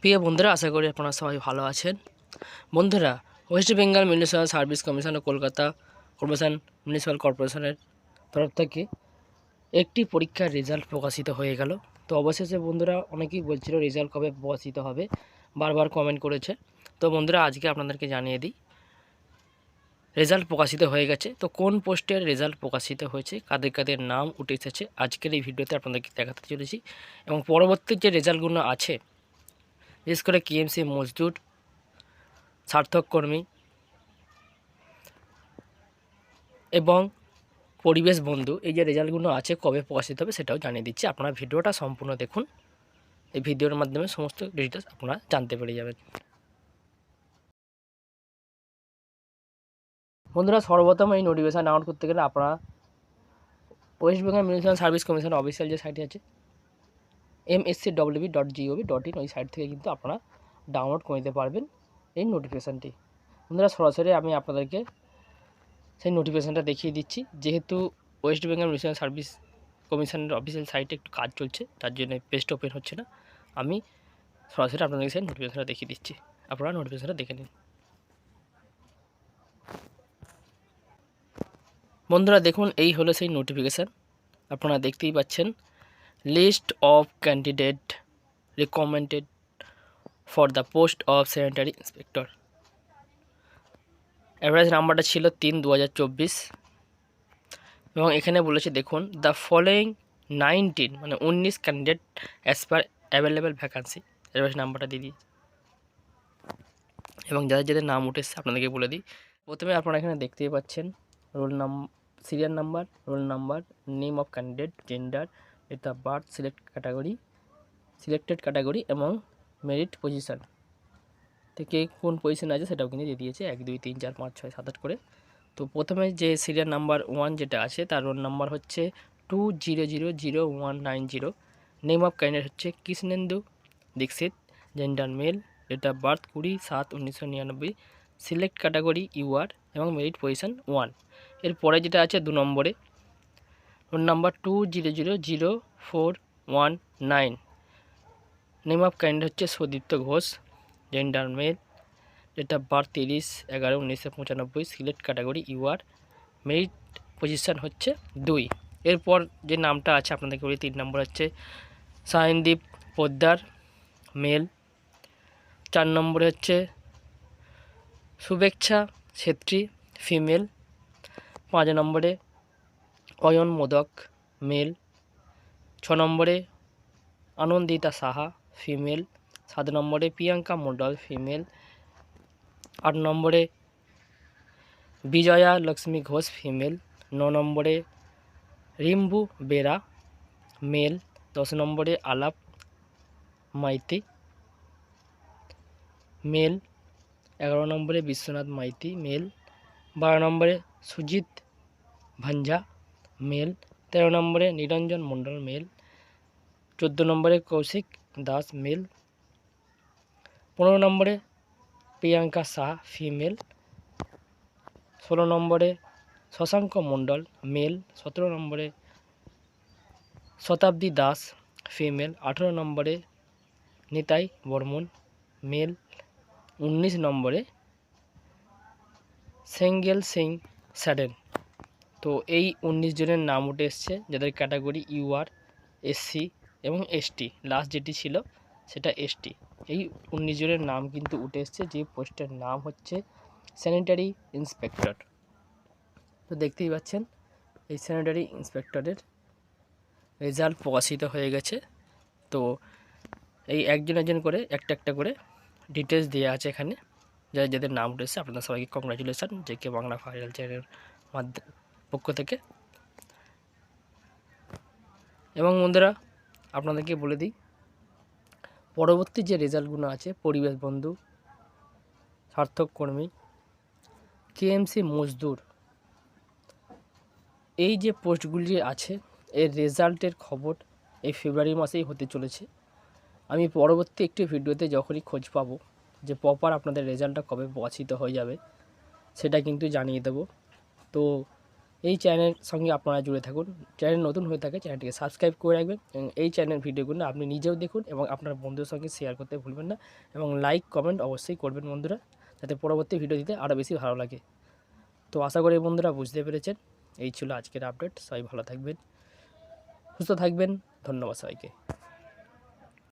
প্রিয় বন্ধুরা, আশা করি আপনারা সবাই ভালো আছেন। বন্ধুরা, West Bengal municipal service commission ও কলকাতা কর্পোরেশন, মিউনিসিপ্যাল কর্পোরেশনের তরফ থেকে একটি পরীক্ষার রেজাল্ট প্রকাশিত হয়ে গেল। তো অবশেষে বন্ধুরা, অনেকেই বলছিল রেজাল্ট কবে প্রকাশিত হবে? বারবার কমেন্ট করেছে। তো বন্ধুরা, আজকে আপনাদেরকে জানিয়ে দিই রেজাল্ট প্রকাশিত হয়ে গেছে। তো কোন পোস্টের রেজাল্ট প্রকাশিত হয়েছে, কাদের কাদের নাম উঠে এসেছে, আজকের এই ভিডিওতে আপনাদেরকে দেখাতে চলেছি। এবং পরবর্তী যে রেজাল্টগুলো আছে বিশেষ করে কেএমসি মজদুর, সার্থক কর্মী এবং পরিবেশ বন্ধু। এই যে রেজাল্টগুলো আছে, কবে প্রকাশিত হবে সেটাও জানিয়ে দিচ্ছি। আপনারা ভিডিওটা সম্পূর্ণ দেখুন। এই ভিডিওর মাধ্যমে সমস্ত ডিটেলস আপনারা জানতে পেরে যাবেন। বন্ধুরা, সর্বপ্রথম এই নোটিফিকেশান ডাউনলোড করতে গেলে আপনারা West Bengal municipal service commission official যে সাইটটি আছে MSC WB dot GOV dot in ওই সাইট থেকে কিন্তু আপনারা ডাউনলোড করে নিতে পারবেন এই নোটিফিকেশানটি বন্ধুরা, সরাসরি আমি আপনাদেরকে সেই নোটিফিকেশানটা দেখিয়ে দিচ্ছি। যেহেতু ওয়েস্ট বেঙ্গল মিউনিসিপ্যাল সার্ভিস কমিশনের অফিসিয়াল সাইটে একটু কাজ চলছে, তার জন্য পেজটা ওপেন হচ্ছে না। আমি সরাসরি আপনাদেরকে সেই নোটিফিকেশানটা দেখিয়ে দিচ্ছি। আপনারা নোটিফিকেশানটা দেখে নিন। বন্ধুরা, দেখুন, এই হলো সেই নোটিফিকেশান আপনারা দেখতেই পাচ্ছেন list of candidate recommended for the post of sanitary inspector average নাম্বারটা ছিল তিন দু এবং এখানে বলেছে, দেখুন দ্য ফলোয়িং নাইনটিন মানে উনিশ candidate as per available vacancy average নাম্বারটা দিয়ে দিই এবং যাদের যাদের নাম উঠেছে, আপনাদেরকে বলে দিই। প্রথমে আপনারা এখানে দেখতেই পাচ্ছেন রোল নাম serial number roll number name of candidate gender of birth select category selected category এবং মেরিট পজিশন থেকে কোন পজিশন আছে সেটাও কিন্তু দিয়ে দিয়েছে। এক, দুই, তিন, চার, পাঁচ, ছয়, সাত, আট করে। তো প্রথমে যে সিরিয়াল নাম্বার ওয়ান যেটা আছে, তার রোল নাম্বার হচ্ছে two zero zero zero one nine zero name of candidate হচ্ছে Krishnendu Dikshit gender male of birth কুড়ি, সাত, উনিশশো নিরানব্বই। সিলেক্ট ক্যাটাগরি ইউআর এবং মেরিট পজিশন ওয়ান এরপরে যেটা আছে দু নম্বরে number two zero zero zero four one nine name of candidate হচ্ছে Sudipta Ghosh, gender male date of birth তিরিশ এগারো উনিশশো পঁচানব্বই select category UR merit position হচ্ছে দুই। এরপর যে নামটা আছে আপনাদেরকে বলি, তিন নম্বর হচ্ছে সায়নদীপ পোদ্দার, মেল। চার নম্বরে হচ্ছে শুভেচ্ছা ছেত্রী ফিমেল পাঁচ নম্বরে অয়ন মোদক মেল। ছ নম্বরে আনন্দিতা সাহা, ফিমেল। সাত নম্বরে প্রিয়াঙ্কা মণ্ডল, ফিমেল। আট নম্বরে বিজয়া লক্ষ্মী ঘোষ, ফিমেল। ন নম্বরে রিম্বু বেরা, মেল। দশ নম্বরে আলাপ মাইতি, মেল। এগারো নম্বরে বিশ্বনাথ মাইতি, মেল। বারো নম্বরে সুজিত ভাঞ্জা মেল, তেরো নম্বরে নিরঞ্জন মণ্ডল মেল, চোদ্দ নম্বরে কৌশিক দাস মেল, পনেরো নম্বরে প্রিয়াঙ্কা শাহ ফিমেল, ষোলো নম্বরে শশাঙ্ক মণ্ডল মেল, সতেরো নম্বরে শতাব্দী দাস ফিমেল, আঠেরো নম্বরে নিতাই বর্মন মেল, উনিশ নম্বরে সেঙ্গেল সিং স্যাডেন। তো এই উনিশ জনের নাম উঠে এসছে, যাদের ক্যাটাগরি ইউআর এসসি এবং এসটি লাস্ট যেটি ছিল সেটা এসটি এই উনিশ জনের নাম কিন্তু উঠে এসছে, যে পোস্টের নাম হচ্ছে স্যানিটারি ইন্সপেক্টর তো দেখতেই পাচ্ছেন, এই স্যানিটারি ইন্সপেক্টরের রেজাল্ট প্রকাশিত হয়ে গেছে। তো এই একজন একজন করে, একটা একটা করে ডিটেলস দেওয়া আছে এখানে। যারা যাদের নাম উঠেছে আপনাদের সবাইকে কংগ্রাচুলেশান যে কে বাংলা ভাইরাল চ্যানেলের মাধ্যমে পক্ষ থেকে। এবং বন্ধুরা, আপনাদেরকে বলে দিই, পরবর্তী যে রেজাল্টগুলো আছে, পরিবেশ বন্ধু, সার্থক কর্মী কেএমসি মজদুর, এই যে পোস্টগুলি আছে, এর রেজাল্টের খবর এই ফেব্রুয়ারি মাসেই হতে চলেছে। আমি পরবর্তী একটি ভিডিওতে যখনই খোঁজ পাবো যে প্রপার আপনাদের রেজাল্টটা কবে প্রকাশিত হয়ে যাবে, সেটা কিন্তু জানিয়ে দেবো। তো এই চ্যানেলের সঙ্গে আপনারা জুড়ে থাকুন। চ্যানেল নতুন হয়ে থাকে চ্যানেলটিকে সাবস্ক্রাইব করে রাখবেন এই চ্যানেল ভিডিওগুলো আপনি নিজেও দেখুন এবং আপনার বন্ধুদের সঙ্গে শেয়ার করতে ভুলবেন না এবং লাইক কমেন্ট অবশ্যই করবেন বন্ধুরা, যাতে পরবর্তী ভিডিও দিতে আরও বেশি ভালো লাগে। তো আশা করি বন্ধুরা বুঝতে পেরেছেন। এই ছিল আজকের আপডেট সবাই ভালো থাকবেন, সুস্থ থাকবেন। ধন্যবাদ সবাইকে।